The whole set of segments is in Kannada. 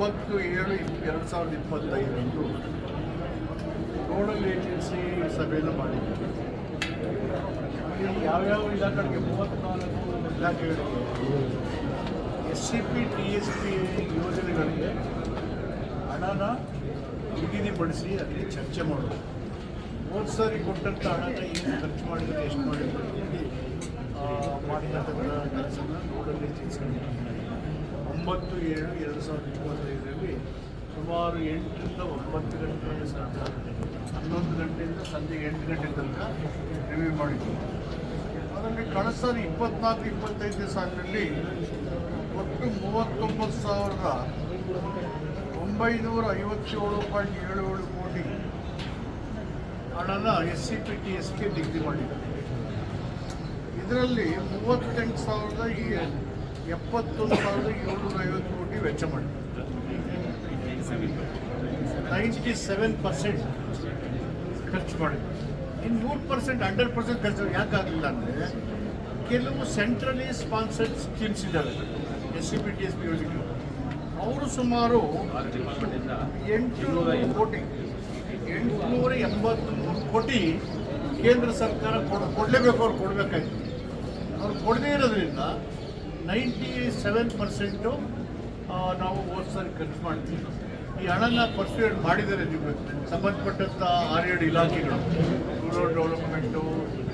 ಒಂಬತ್ತು ಏಳು ಎರಡು ಸಾವಿರದ ಇಪ್ಪತ್ತೈದರಂದು ನೋಡಲ್ ಏಜೆನ್ಸಿ ಸಭೆಯನ್ನು ಮಾಡಿದ್ದೀವಿ ಯಾವ್ಯಾವ ಇಲಾಖೆಗಳಿಗೆ ಮೂವತ್ತ್ನಾಲ್ಕು ಇಲಾಖೆಗಳಿಗೆ S C P T S P ಯೋಜನೆಗಳಿಗೆ ಹಣನ ನಿಗದಿಪಡಿಸಿ ಅಲ್ಲಿ ಚರ್ಚೆ ಮಾಡೋದು. ಹೋದ ಸಾರಿ ಕೊಟ್ಟಂಥ ಹಣನ ಏನು ಖರ್ಚು ಮಾಡಿದರೆ, ಎಷ್ಟು ಇಲ್ಲಿ ಮಾಡಿರ್ತಕ್ಕಂಥ ಕೆಲಸನ ನೋಡಲ್ ಏಜೆನ್ಸಿ ಒಂಬತ್ತು ಏಳು ಎರಡು ಸಾವಿರದ ಇಪ್ಪತ್ತೈದರಲ್ಲಿ ಸುಮಾರು ಎಂಟರಿಂದ ಒಂಬತ್ತು ಗಂಟೆ ಸಂಜೆ ಹನ್ನೊಂದು ಗಂಟೆಯಿಂದ ಸಂಜೆ ಎಂಟು ಗಂಟೆ ತನಕ ರಿವ್ಯೂ ಮಾಡಿದ್ವಿ ಅದರಲ್ಲಿ ಕಳೆದ ಇಪ್ಪತ್ನಾಲ್ಕು, ಇಪ್ಪತ್ತೈದನೇ ಸಾಲಿನಲ್ಲಿ ಒಟ್ಟು ಮೂವತ್ತೊಂಬತ್ತು ಸಾವಿರದ ಒಂಬೈನೂರ ಐವತ್ತೇಳು ಪಾಯಿಂಟ್ ಏಳು ಏಳು ಕೋಟಿ ಹಣನ ಎಸ್ ಸಿ ಪಿ, ಟಿ ಎಸ್ಗೆ ನಿಗದಿ ಮಾಡಿದ್ದಾರೆ. ಇದರಲ್ಲಿ ಮೂವತ್ತೆಂಟು ಸಾವಿರದ ಈ- ಎಪ್ಪತ್ತೊಂದು ಸಾವಿರದ ಏಳ್ನೂರ ಐವತ್ತು ಕೋಟಿ ವೆಚ್ಚ ಮಾಡಿದ್ದಾರೆ ನೈಂಟಿ ಸೆವೆನ್ ಪರ್ಸೆಂಟ್ ಖರ್ಚು ಮಾಡಿದ್ದಾರೆ ಇನ್ನು ಮೂರು ಪರ್ಸೆಂಟ್, ಹಂಡ್ರೆಡ್ ಪರ್ಸೆಂಟ್ ಖರ್ಚು ಯಾಕಾಗಲಿಲ್ಲ ಅಂದರೆ ಕೆಲವು ಸೆಂಟ್ರಲಿ ಸ್ಪಾನ್ಸರ್ಡ್ ಸ್ಕೀಮ್ಸ್ ಇದ್ದಾವೆ. S C P T S P ಯೋಜನೆ. ಅವರು ಸುಮಾರು ಎಂಟುನೂರ ಕೋಟಿ, ಎಂಟುನೂರ ಎಂಬತ್ತ್ಮೂರು ಕೋಟಿ ಕೇಂದ್ರ ಸರ್ಕಾರ ಕೊಡ್, ಕೊಡಲೇಬೇಕು, ಅವ್ರು ಕೊಡಬೇಕಾಯ್ತು. ಅವ್ರು ಕೊಡದೇ ಇರೋದ್ರಿಂದ ನೈಂಟಿ ಸೆವೆನ್ ಪರ್ಸೆಂಟು ನಾವು ಹೋದ ಸಾರಿ ಖರ್ಚು ಮಾಡ್ತೀವಿ. ಈ ಹಣನ ಪರ್ಸ್ಯೂಡ್ ಮಾಡಿದ್ದಾರೆ ನೀವು ಸಂಬಂಧಪಟ್ಟಂಥ ಆರೇಳು ಇಲಾಖೆಗಳು. ರೂರಲ್ ಡೆವಲಪ್ಮೆಂಟು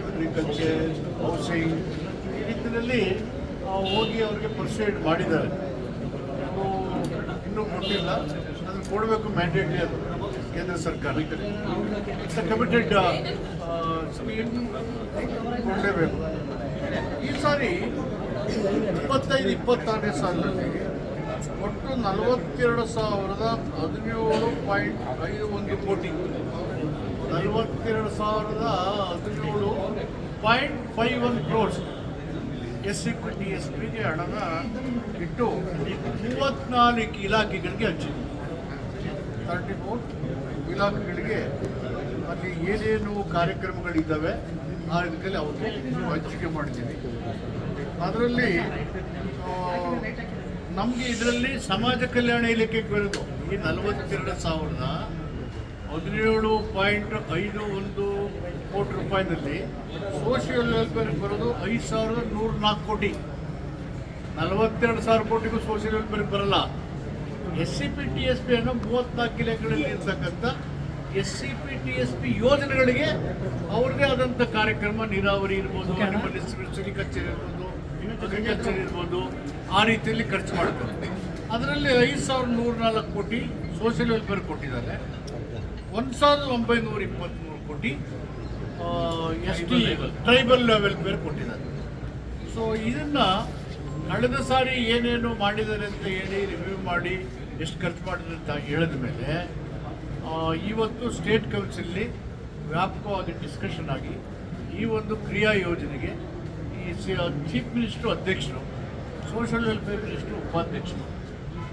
ಅಗ್ರಿಕಲ್ಚರ್ ಹೌಸಿಂಗ್ ಈ ರೀತಿಯಲ್ಲಿ ಹೋಗಿ ಅವ್ರಿಗೆ ಪರ್ಸ್ಯೂಡ್ ಮಾಡಿದ್ದಾರೆ. ಇನ್ನೂ ಕೊಟ್ಟಿಲ್ಲ. ಅದನ್ನು ಕೊಡಬೇಕು ಮ್ಯಾಂಡೇಟ್ರಿ ಅದು, ಕೇಂದ್ರ ಸರ್ಕಾರ. ಇಟ್ಸ್ ಕಮಿಟೆಡ್ ಕೊಡಲೇಬೇಕು. ಈ ಸಾರಿ ಇಪ್ಪತ್ತೈದು ಇಪ್ಪತ್ತಾರನೇ ಸಾಲಿನಲ್ಲಿ ಒಟ್ಟು ನಲವತ್ತೆರಡು ಸಾವಿರದ ಹದಿನೇಳು ಪಾಯಿಂಟ್ ಐದು ಒಂದು ಕೋಟಿ. ನಲವತ್ತೆರಡು ಸಾವಿರದ ಹದಿನೇಳು point five one crores. S C P T S ಪಿಗೆ ಹಣನ ಇಟ್ಟು ಮೂವತ್ನಾಲ್ಕು ಇಲಾಖೆಗಳಿಗೆ ಹಂಚಿದೆ ತರ್ಟಿ ಫೋರ್ ಇಲಾಖೆಗಳಿಗೆ ಅಲ್ಲಿ ಏನೇನು ಕಾರ್ಯಕ್ರಮಗಳಿದ್ದಾವೆ, ಆ ಇದಕ್ಕೆ ಅವರು ಹಂಚಿಕೆ ಮಾಡ್ತೀವಿ ಅದರಲ್ಲಿ ನಮಗೆ ಇದರಲ್ಲಿ ಸಮಾಜ ಕಲ್ಯಾಣ ಇಲಾಖೆಗೆ ಬರೋದು ಈ ನಲವತ್ತೆರಡು ಸಾವಿರದ ಹದಿನೇಳು ಪಾಯಿಂಟ್ ಐದು ಒಂದು ಕೋಟಿ ರೂಪಾಯಿನಲ್ಲಿ ಸೋಷಿಯಲ್ ವೆಲ್ಫೇರ್ ಬರೋದು ಐದು ಸಾವಿರದ ನೂರ ನಾಲ್ಕು ಕೋಟಿ. ನಲವತ್ತೆರಡು ಸಾವಿರ ಕೋಟಿಗೂ ಸೋಷಿಯಲ್ ವೆಲ್ಫೇರ್ಗೆ ಬರಲ್ಲ. S C P T S P ಅನ್ನೋ ಮೂವತ್ನಾಲ್ಕು ಇಲಾಖೆಗಳಲ್ಲಿ ಇರ್ತಕ್ಕಂಥ S C P T S P ಯೋಜನೆಗಳಿಗೆ ಅವ್ರದೇ ಆದಂಥ ಕಾರ್ಯಕ್ರಮ ನೀರಾವರಿ ಇರ್ಬೋದು ಕಚೇರಿ ಇರ್ಬೋದು ಇರ್ಬೋದು ಆ ರೀತಿಯಲ್ಲಿ ಖರ್ಚು ಮಾಡ್ತಾರೆ ಅದರಲ್ಲಿ ಐದು ಸಾವಿರದ ನೂರ ನಾಲ್ಕು ಕೋಟಿ ಸೋಷಿಯಲ್ ವೆಲ್ಫೇರ್ ಕೊಟ್ಟಿದ್ದಾರೆ. ಒಂದು ಸಾವಿರದ ಒಂಬೈನೂರ ಇಪ್ಪತ್ತ್ಮೂರು ಕೋಟಿ ಎಸ್ ಟಿ ಟ್ರೈಬಲ್ ವೆಲ್ಫೇರ್ ಕೊಟ್ಟಿದ್ದಾರೆ. ಸೊ ಇದನ್ನು ಕಳೆದ ಸಾರಿ ಏನೇನು ಮಾಡಿದ್ದಾರೆ ಅಂತ ಹೇಳಿ ರಿವ್ಯೂ ಮಾಡಿ ಎಷ್ಟು ಖರ್ಚು ಮಾಡಿದ್ರೆ ಅಂತ ಹೇಳಿದ ಮೇಲೆ ಇವತ್ತು ಸ್ಟೇಟ್ ಕೌನ್ಸಿಲ್ಲಿ ವ್ಯಾಪಕವಾಗಿ ಡಿಸ್ಕಷನ್ ಆಗಿ ಈ ಒಂದು ಕ್ರಿಯಾ ಯೋಜನೆಗೆ ಚೀಫ್ ಮಿನಿಸ್ಟ್ರು ಅಧ್ಯಕ್ಷರು ಸೋಷಲ್ ವೆಲ್ಫೇರ್ ಮಿನಿಸ್ಟ್ರು ಉಪಾಧ್ಯಕ್ಷರು.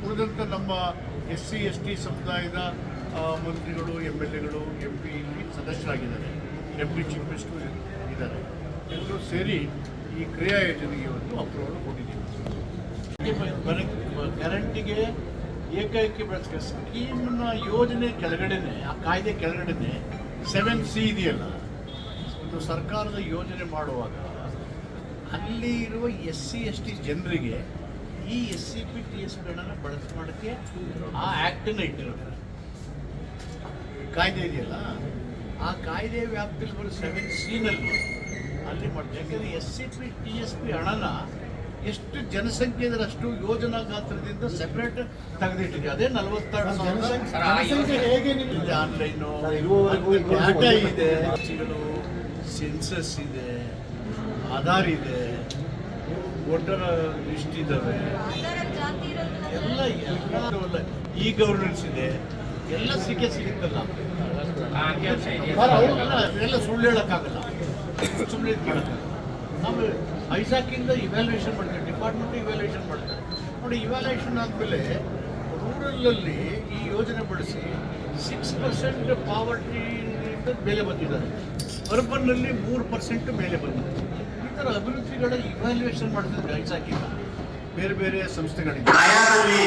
ಉಳಿದಂಥ ನಮ್ಮ ಎಸ್ ಸಿ, ಎಸ್ ಟಿ ಸಮುದಾಯದ ಮಂತ್ರಿಗಳು ಎಂ ಎಲ್ ಎಗಳು, ಎಂ ಪಿ ಸದಸ್ಯರಾಗಿದ್ದಾರೆ. ಡೆಪ್ಟಿ ಚೀಫ್ ಮಿನಿಸ್ಟ್ರು ಇದ್ದಾರೆ. ಎಲ್ಲರೂ ಸೇರಿ ಈ ಕ್ರಿಯಾ ಯೋಜನೆಗೆ ಒಂದು ಅಪ್ರೂವಲ್ ಕೊಟ್ಟಿದ್ದೀವಿ. ಗ್ಯಾರಂಟಿಗೆ ಏಕೈಕಿ ಬಳಸಿದ ಸ್ಕೀಮ್ನ ಯೋಜನೆ ಕೆಳಗಡೆನೆ, ಆ ಕಾಯ್ದೆ ಕೆಳಗಡೆನೆ, ಸೆವೆನ್ ಸಿ ಇದೆಯಲ್ಲ, ಒಂದು ಸರ್ಕಾರದ ಯೋಜನೆ ಮಾಡುವಾಗ ಅಲ್ಲಿ ಇರುವ ಎಸ್ ಸಿ ಎಸ್ ಟಿ ಜನರಿಗೆ ಈ ಎಸ್ ಸಿ ಪಿ ಟಿ ಎಸ್ಗಳನ್ನು ಬಳಕೆ ಮಾಡೋಕ್ಕೆ ಆ ಆ್ಯಕ್ಟನ್ನು ಇಟ್ಟಿರೋದು. ಕಾಯ್ದೆ ಇದೆಯಲ್ಲ? ಆ ಕಾಯ್ದೆ ವ್ಯಾಪ್ತಿಯಲ್ಲಿ ಬರೋ ಸೆವೆನ್ ಸಿನಲ್ಲಿ ಅಲ್ಲಿ ಯಾಕೆಂದರೆ S C P T S P ಹಣನ ಎಷ್ಟು ಜನಸಂಖ್ಯೆ ಇದ್ರೆ ಅಷ್ಟು ಯೋಜನಾ ಗಾತ್ರದಿಂದ ಸೆಪರೇಟ್ ತೆಗೆದಿಟ್ಟಿದೆ. ಅದೇ ನಲವತ್ತೆರಡು ಸಾವಿರ ಆನ್ಲೈನು ಡಾಟಾ ಇದೆ. ಸೆನ್ಸಸ್ ಇದೆ. ಆಧಾರ್ ಇದೆ, ವೋಟರ್ ಲಿಸ್ಟ್ ಇದ್ದಾವೆ ಎಲ್ಲ ಎಲ್ಲ ಇ ಗವರ್ನೆನ್ಸ್ ಇದೆ. ಎಲ್ಲ ಸಿಕ್ಕೆ ಸಿಗುತ್ತಲ್ಲ? ಎಲ್ಲ ಸುಳ್ಳು ಹೇಳೋಕ್ಕಾಗಲ್ಲ. ಸುಮ್ಮನೆ ಮಾಡೋಕ್ಕಾಗಲ್ಲ ನಾವು ಐಸಾಕಿಂದ ಇವ್ಯಾಲ್ಯೂಯೇಷನ್ ಮಾಡ್ತಾರೆ ಡಿಪಾರ್ಟ್ಮೆಂಟ್ ಇವ್ಯಾಲ್ಯೂಯೇಷನ್ ಮಾಡ್ತಾರೆ. ನೋಡಿ ಇವ್ಯಾಲ್ಯೂಯೇಷನ್ ಆದಮೇಲೆ ರೂರಲಲ್ಲಿ ಈ ಯೋಜನೆ ಬಳಸಿ ಸಿಕ್ಸ್ ಪರ್ಸೆಂಟ್ ಪಾವರ್ಟಿ ಮೇಲೆ ಬಂದಿದ್ದಾರೆ. ಅರ್ಬನ್ನಲ್ಲಿ ಮೂರು ಪರ್ಸೆಂಟ್ ಮೇಲೆ ಬಂದಿದೆ. ಈ ಥರ ಅಭಿವೃದ್ಧಿಗಳ ಇವ್ಯಾಲ್ಯೂಯೇಷನ್ ಮಾಡಿದ್ರೆ ಗೈಡ್ಸ್ ಹಾಕಿಲ್ಲ. ಬೇರೆ ಬೇರೆ ಸಂಸ್ಥೆಗಳಿಂದ. ಆಯಾದಲ್ಲಿ